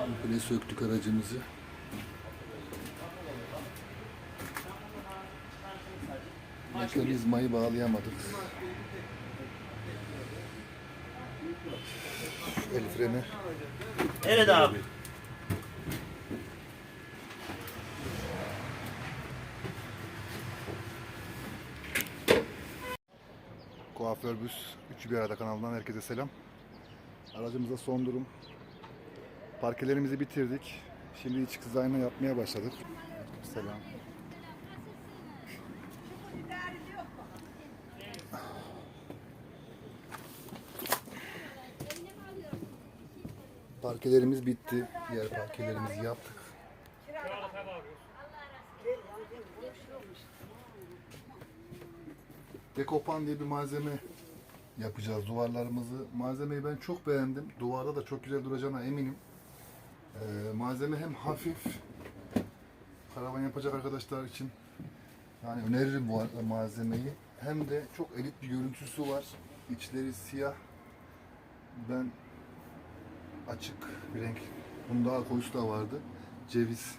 Komple söktük aracımızı. Mekanizmayı bağlayamadık. El freni Evet abi. Kuaför Büs 3 bir arada kanalından herkese selam. Aracımızda son durum. Parkelerimizi bitirdik. Şimdi iç dizaynı yapmaya başladık. Selam. Parkelerimiz bitti. Diğer parkelerimizi yaptık. Dekopan diye bir malzeme yapacağız duvarlarımızı. Malzemeyi ben çok beğendim. Duvarda da çok güzel duracağına eminim. Ee, malzeme hem hafif, karavan yapacak arkadaşlar için yani öneririm bu malzemeyi. Hem de çok elit bir görüntüsü var. İçleri siyah. Ben açık bir renk. Bunun daha koyusu da vardı. Ceviz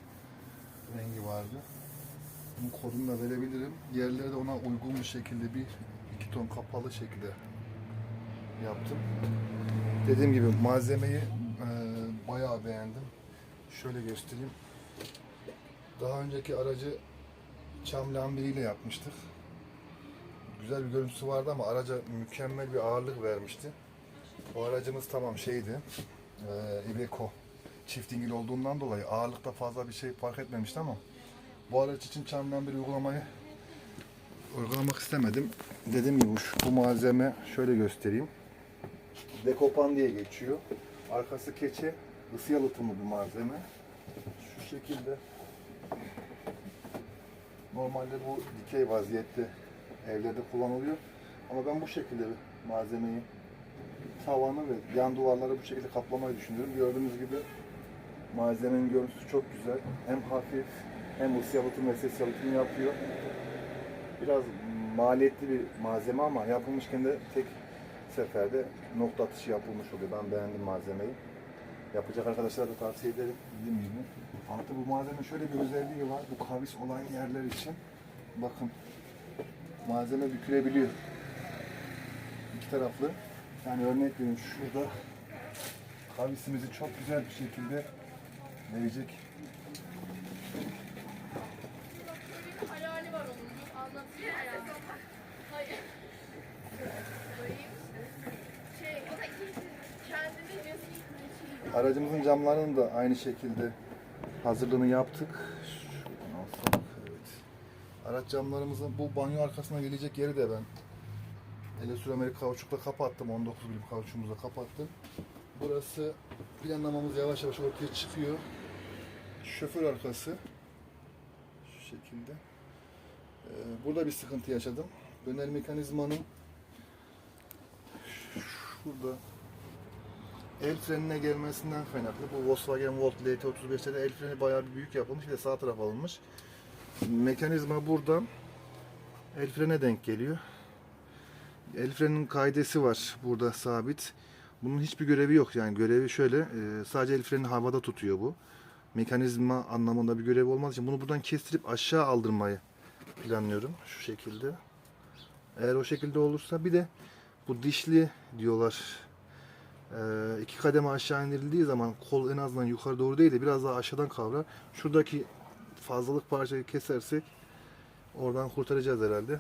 rengi vardı. Bunun kodunu da verebilirim. Yerleri de ona uygun bir şekilde bir iki ton kapalı şekilde yaptım. Dediğim gibi malzemeyi bayağı beğendim. Şöyle göstereyim. Daha önceki aracı çam lambiriyle yapmıştık. Güzel bir görüntüsü vardı ama araca mükemmel bir ağırlık vermişti. O aracımız tamam şeydi. E, Iveco çift dingil olduğundan dolayı ağırlıkta fazla bir şey fark etmemişti ama bu araç için çamdan bir uygulamayı uygulamak istemedim. Dediğim gibi bu malzeme şöyle göstereyim. Dekopan diye geçiyor. Arkası keçe, ısı yalıtımlı bir malzeme. Şu şekilde. Normalde bu dikey vaziyette evlerde kullanılıyor. Ama ben bu şekilde malzemeyi tavanı ve yan duvarları bu şekilde kaplamayı düşünüyorum. Gördüğünüz gibi malzemenin görüntüsü çok güzel. Hem hafif hem ısı yalıtım ve ses yalıtımı yapıyor. Biraz maliyetli bir malzeme ama yapılmışken de tek seferde nokta atışı yapılmış oluyor. Ben beğendim malzemeyi. Yapacak arkadaşlara da tavsiye ederim. Dediğim gibi. Artı bu malzeme şöyle bir özelliği var. Bu kavis olan yerler için bakın malzeme bükülebiliyor. İki taraflı. Yani örnek vereyim şurada kavisimizi çok güzel bir şekilde verecek Hayali var onun. Anlatıyor ya. Hayır. Şey, o da ikinci kendini cesur Aracımızın camlarını da aynı şekilde hazırlığını yaptık. Şuradan evet. Araç camlarımızın bu banyo arkasına gelecek yeri de ben Elesur kauçukla kapattım. 19 milim kauçuğumuzla kapattım. Burası planlamamız yavaş yavaş ortaya çıkıyor. Şoför arkası şu şekilde. Ee, burada bir sıkıntı yaşadım. Döner mekanizmanın şurada el frenine gelmesinden kaynaklı. Bu Volkswagen Volt LT35'te de el freni bayağı bir büyük yapılmış. De sağ taraf alınmış. Mekanizma buradan el frene denk geliyor. El frenin kaidesi var burada sabit. Bunun hiçbir görevi yok. Yani görevi şöyle. e, sadece el freni havada tutuyor bu. Mekanizma anlamında bir görevi olmadığı için bunu buradan kestirip aşağı aldırmayı planlıyorum. Şu şekilde. Eğer o şekilde olursa bir de bu dişli diyorlar. Ee, iki kademe aşağı indirildiği zaman kol en azından yukarı doğru değil de biraz daha aşağıdan kavrar. Şuradaki fazlalık parçayı kesersek oradan kurtaracağız herhalde.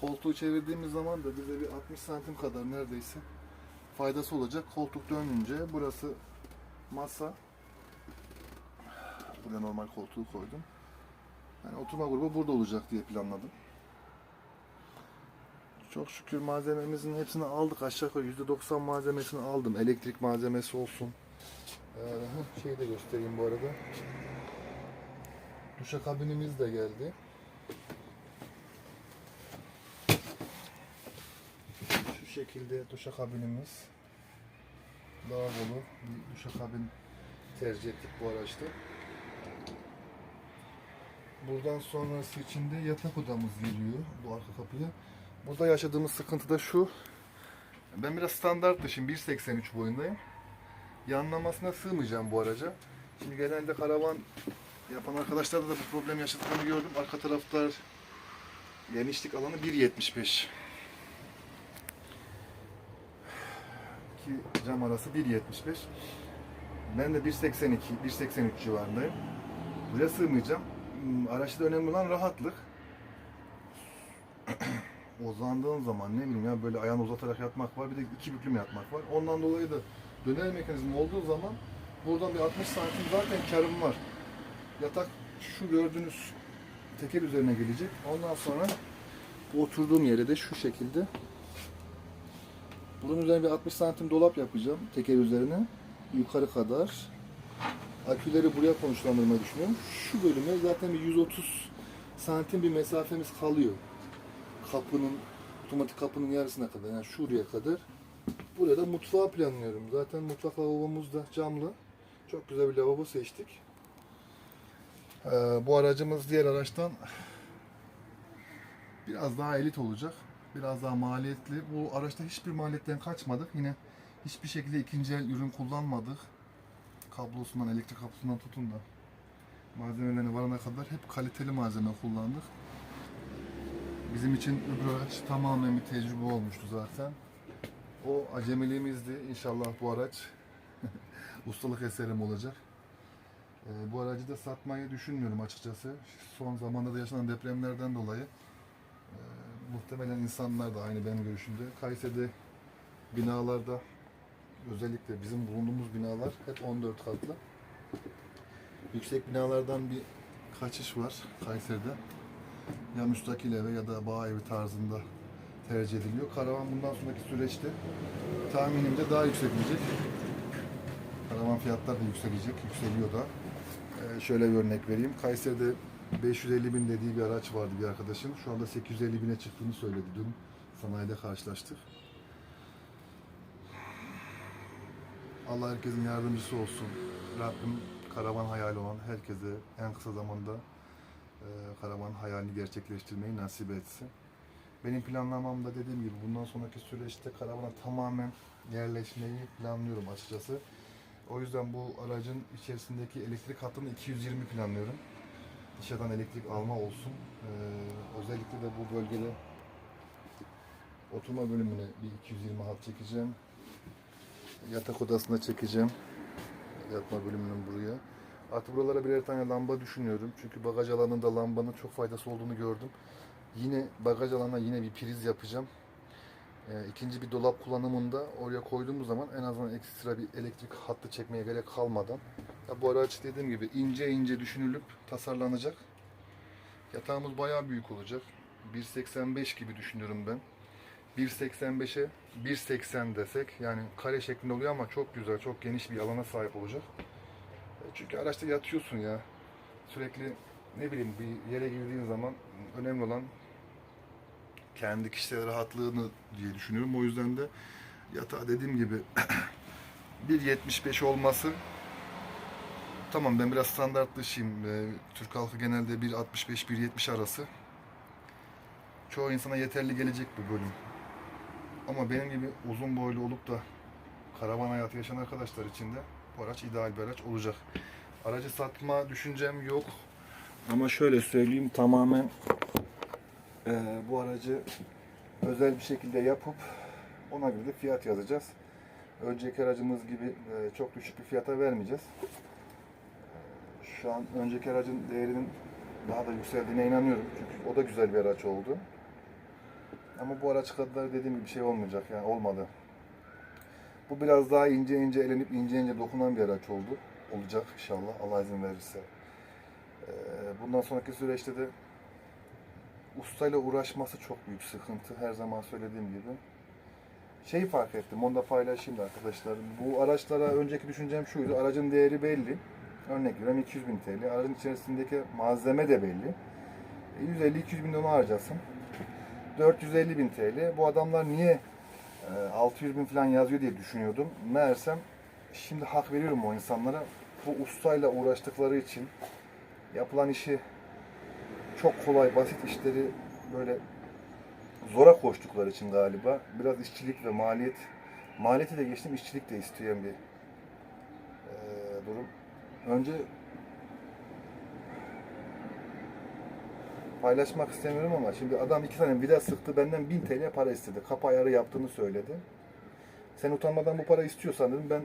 Koltuğu çevirdiğimiz zaman da bize bir 60 santim kadar neredeyse faydası olacak. Koltuk dönünce burası masa. Buraya normal koltuğu koydum. Yani oturma grubu burada olacak diye planladım. Çok şükür malzememizin hepsini aldık. Aşağı yukarı %90 malzemesini aldım. Elektrik malzemesi olsun. Ee, şeyi de göstereyim bu arada. Duşakabinimiz de geldi. Şu şekilde duşakabinimiz. Lavabolu bir duşakabin tercih ettik bu araçta. Buradan sonrası için de yatak odamız geliyor bu arka kapıya. Burada yaşadığımız sıkıntı da şu. Ben biraz standart dışım 1.83 boyundayım. yanlamasına sığmayacağım bu araca. Şimdi genelde karavan yapan arkadaşlarda da bu problem yaşadıklarını gördüm. Arka taraflar genişlik alanı 1.75. İki cam arası 1.75. Ben de 1.82, 1.83 civarındayım. Buraya sığmayacağım. Hmm, Araçta önemli olan rahatlık. Uzandığın zaman ne bileyim ya böyle ayağını uzatarak yatmak var. Bir de iki büklüm yatmak var. Ondan dolayı da döner mekanizma olduğu zaman buradan bir 60 santim zaten karım var. Yatak şu gördüğünüz teker üzerine gelecek. Ondan sonra oturduğum yere de şu şekilde bunun üzerine bir 60 santim dolap yapacağım teker üzerine yukarı kadar. Aküleri buraya konuşlandırmayı düşünüyorum. Şu bölüme zaten bir 130 santim bir mesafemiz kalıyor. Kapının, otomatik kapının yarısına kadar yani şuraya kadar. Buraya da mutfağı planlıyorum. Zaten mutfak lavabomuz da camlı. Çok güzel bir lavabo seçtik. Ee, bu aracımız diğer araçtan biraz daha elit olacak. Biraz daha maliyetli. Bu araçta hiçbir maliyetten kaçmadık. Yine hiçbir şekilde ikinci el ürün kullanmadık. Kablosundan, elektrik kablosundan tutun da malzemelerine varana kadar hep kaliteli malzeme kullandık. Bizim için öbür araç tamamen bir tecrübe olmuştu zaten. O acemiliğimizdi. İnşallah bu araç ustalık eserim olacak. Ee, bu aracı da satmayı düşünmüyorum açıkçası. Son zamanda da yaşanan depremlerden dolayı e, muhtemelen insanlar da aynı benim görüşümde. Kayseri'de binalarda özellikle bizim bulunduğumuz binalar hep 14 katlı. Yüksek binalardan bir kaçış var Kayseri'de. Ya müstakil eve ya da bağ evi tarzında tercih ediliyor. Karavan bundan sonraki süreçte tahminimce daha yükselecek. Karavan fiyatları da yükselecek, yükseliyor da. Ee, şöyle bir örnek vereyim. Kayseri'de 550 bin dediği bir araç vardı bir arkadaşın. Şu anda 850 bine çıktığını söyledi dün. Sanayide karşılaştık. Allah herkesin yardımcısı olsun. Rabbim karavan hayali olan herkese en kısa zamanda e, karavan hayalini gerçekleştirmeyi nasip etsin. Benim planlamamda dediğim gibi bundan sonraki süreçte karavana tamamen yerleşmeyi planlıyorum açıkçası. O yüzden bu aracın içerisindeki elektrik hattını 220 planlıyorum. Dışarıdan elektrik alma olsun. Ee, özellikle de bu bölgede oturma bölümüne bir 220 hat çekeceğim. Yatak odasına çekeceğim. Yatma bölümünün buraya. Artık buralara birer tane lamba düşünüyorum. Çünkü bagaj alanında lambanın çok faydası olduğunu gördüm. Yine bagaj alanına yine bir priz yapacağım. Ee, ikinci bir dolap kullanımında oraya koyduğumuz zaman en azından ekstra bir elektrik hattı çekmeye gerek kalmadan. Ya bu araç dediğim gibi ince ince düşünülüp tasarlanacak. Yatağımız bayağı büyük olacak. 1.85 gibi düşünüyorum ben. 1.85'e 1.80 desek yani kare şeklinde oluyor ama çok güzel, çok geniş bir alana sahip olacak. Çünkü araçta yatıyorsun ya. Sürekli ne bileyim bir yere girdiğin zaman önemli olan kendi kişisel rahatlığını diye düşünüyorum. O yüzden de yatağı dediğim gibi 1.75 olması tamam ben biraz standart dışıyım. Ee, Türk halkı genelde 1.65-1.70 arası. Çoğu insana yeterli gelecek bu bölüm. Ama benim gibi uzun boylu olup da karavan hayatı yaşayan arkadaşlar için de bu araç ideal bir araç olacak. Aracı satma düşüncem yok. Ama şöyle söyleyeyim tamamen eee, bu aracı özel bir şekilde yapıp ona göre de fiyat yazacağız. Önceki aracımız gibi eee, çok düşük bir fiyata vermeyeceğiz. Şu an önceki aracın değerinin daha da yükseldiğine inanıyorum. Çünkü o da güzel bir araç oldu. Ama bu araç kadar dediğim gibi bir şey olmayacak yani olmadı. Bu biraz daha ince ince elenip ince ince dokunan bir araç oldu. Olacak inşallah Allah izin verirse. Ee, bundan sonraki süreçte de ustayla uğraşması çok büyük sıkıntı. Her zaman söylediğim gibi. Şeyi fark ettim, onu da paylaşayım da arkadaşlar. Bu araçlara önceki düşüncem şuydu. Aracın değeri belli. Örnek veriyorum 200 bin TL. Aracın içerisindeki malzeme de belli. E, 150-200 bin dolar harcasın. 450 bin TL. Bu adamlar niye e, 600 bin falan yazıyor diye düşünüyordum. Meğersem şimdi hak veriyorum o insanlara. Bu ustayla uğraştıkları için yapılan işi çok kolay, basit işleri böyle zora koştukları için galiba biraz işçilik ve maliyet maliyeti de geçtim işçilik de isteyen bir durum. Önce paylaşmak istemiyorum ama şimdi adam iki tane vida sıktı benden 1000 TL para istedi. Kapı ayarı yaptığını söyledi. Sen utanmadan bu para istiyorsan dedim ben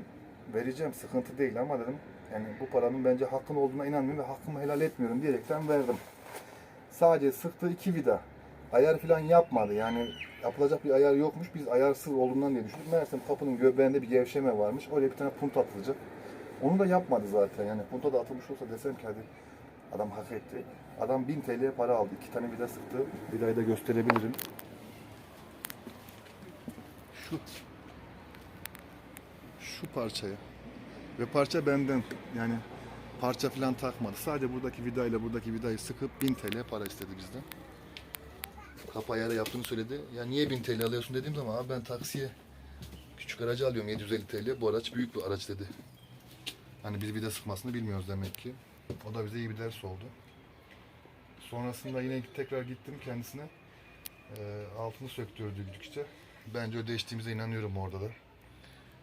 vereceğim sıkıntı değil ama dedim yani bu paranın bence hakkın olduğuna inanmıyorum ve hakkımı helal etmiyorum diyerekten verdim. Sadece sıktı iki vida. Ayar falan yapmadı yani yapılacak bir ayar yokmuş. Biz ayarsız olduğundan diye düşündük. Meğersem kapının göbeğinde bir gevşeme varmış. Oraya bir tane punta atılacak. Onu da yapmadı zaten yani. Punta da atılmış olsa desem ki hadi adam hak etti. Adam 1000 TL para aldı. iki tane vida sıktı. Vidayı da gösterebilirim. Şu şu parçaya. Ve parça benden. Yani parça falan takmadı. Sadece buradaki vidayla buradaki vidayı sıkıp 1000 TL para istedi bizden. Kapı ayarı yaptığını söyledi. Ya niye 1000 TL alıyorsun dediğim zaman abi ben taksiye küçük aracı alıyorum 750 TL. Bu araç büyük bir araç dedi. Hani biz vida sıkmasını bilmiyoruz demek ki. O da bize iyi bir ders oldu. Sonrasında yine tekrar gittim kendisine. Ee, altını söktürdükçe. Bence ödeştiğimize inanıyorum orada da.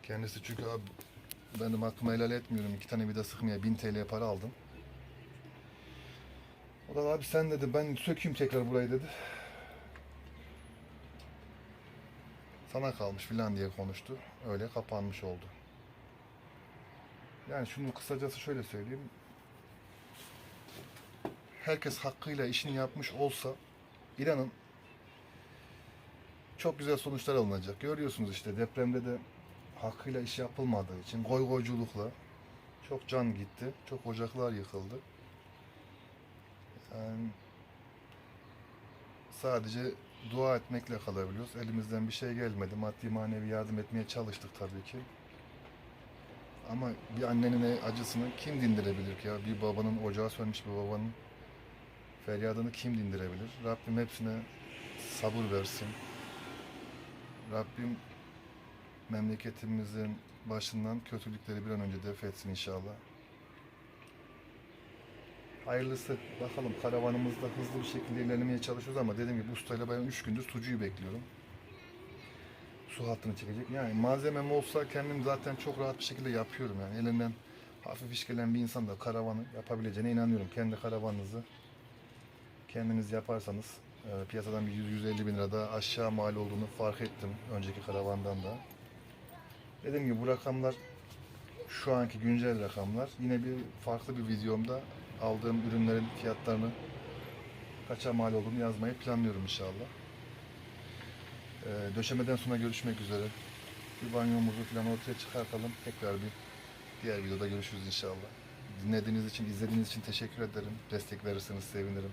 Kendisi çünkü abi benim hakkımı helal etmiyorum. İki tane vida sıkmaya 1000 TL para aldım. O da abi sen dedi ben sökeyim tekrar burayı dedi. Sana kalmış filan diye konuştu. Öyle kapanmış oldu. Yani şunu kısacası şöyle söyleyeyim. Herkes hakkıyla işini yapmış olsa inanın çok güzel sonuçlar alınacak. Görüyorsunuz işte depremde de hakkıyla iş yapılmadığı için goy goyculukla çok can gitti. Çok ocaklar yıkıldı. Yani sadece dua etmekle kalabiliyoruz. Elimizden bir şey gelmedi. Maddi manevi yardım etmeye çalıştık tabii ki. Ama bir annenin acısını kim dindirebilir ki ya? Bir babanın ocağı sönmüş bir babanın feryadını kim dindirebilir? Rabbim hepsine sabır versin. Rabbim memleketimizin başından kötülükleri bir an önce def etsin inşallah. Hayırlısı. Bakalım karavanımızda hızlı bir şekilde ilerlemeye çalışıyoruz ama dediğim gibi ustayla ben 3 gündür sucuyu bekliyorum. Su hattını çekecek. Yani malzemem olsa kendim zaten çok rahat bir şekilde yapıyorum yani. Elinden hafif iş gelen bir insan da karavanı yapabileceğine inanıyorum. Kendi karavanınızı kendiniz yaparsanız e, piyasadan bir 100-150 bin lira daha aşağı mal olduğunu fark ettim önceki karavandan da. Dediğim gibi bu rakamlar şu anki güncel rakamlar. Yine bir farklı bir videomda aldığım ürünlerin fiyatlarını kaça mal olduğunu yazmayı planlıyorum inşallah. Ee, döşemeden sonra görüşmek üzere. Bir banyomuzu falan ortaya çıkartalım. Tekrar bir diğer videoda görüşürüz inşallah. Dinlediğiniz için, izlediğiniz için teşekkür ederim. Destek verirseniz sevinirim.